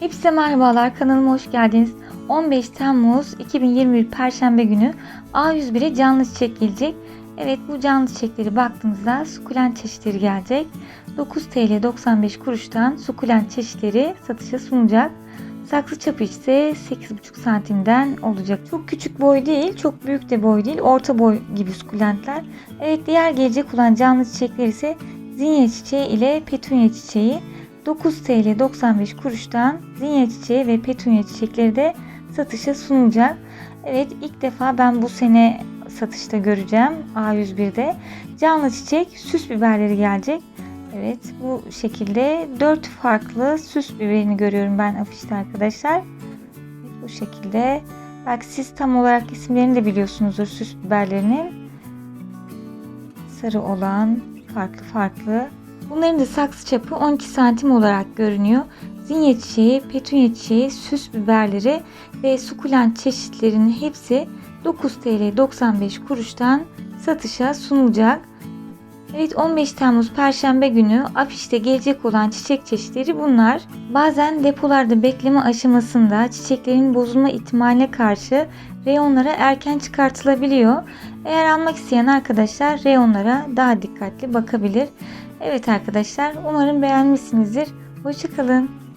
Hepsi merhabalar kanalıma hoş geldiniz. 15 Temmuz 2021 Perşembe günü A101'e canlı çiçek gelecek. Evet bu canlı çiçekleri baktığımızda sukulent çeşitleri gelecek. 9 TL 95 kuruştan sukulent çeşitleri satışa sunulacak. Saksı çapı ise 8,5 santimden olacak. Çok küçük boy değil, çok büyük de boy değil, orta boy gibi sukulentler. Evet diğer gelecek olan canlı çiçekler ise zinye çiçeği ile petunya çiçeği. 9 TL 95 kuruştan zinye çiçeği ve petunya çiçekleri de satışa sunulacak. Evet ilk defa ben bu sene satışta göreceğim A101'de. Canlı çiçek süs biberleri gelecek. Evet bu şekilde 4 farklı süs biberini görüyorum ben afişte arkadaşlar. Evet, bu şekilde. Belki siz tam olarak isimlerini de biliyorsunuzdur süs biberlerinin. Sarı olan farklı farklı. Bunların da saksı çapı 12 santim olarak görünüyor. Zinye çiçeği, petunya çiçeği, süs biberleri ve sukulent çeşitlerinin hepsi 9 TL 95 kuruştan satışa sunulacak. Evet 15 Temmuz Perşembe günü afişte gelecek olan çiçek çeşitleri bunlar. Bazen depolarda bekleme aşamasında çiçeklerin bozulma ihtimaline karşı reyonlara erken çıkartılabiliyor. Eğer almak isteyen arkadaşlar reyonlara daha dikkatli bakabilir. Evet arkadaşlar umarım beğenmişsinizdir. Hoşçakalın.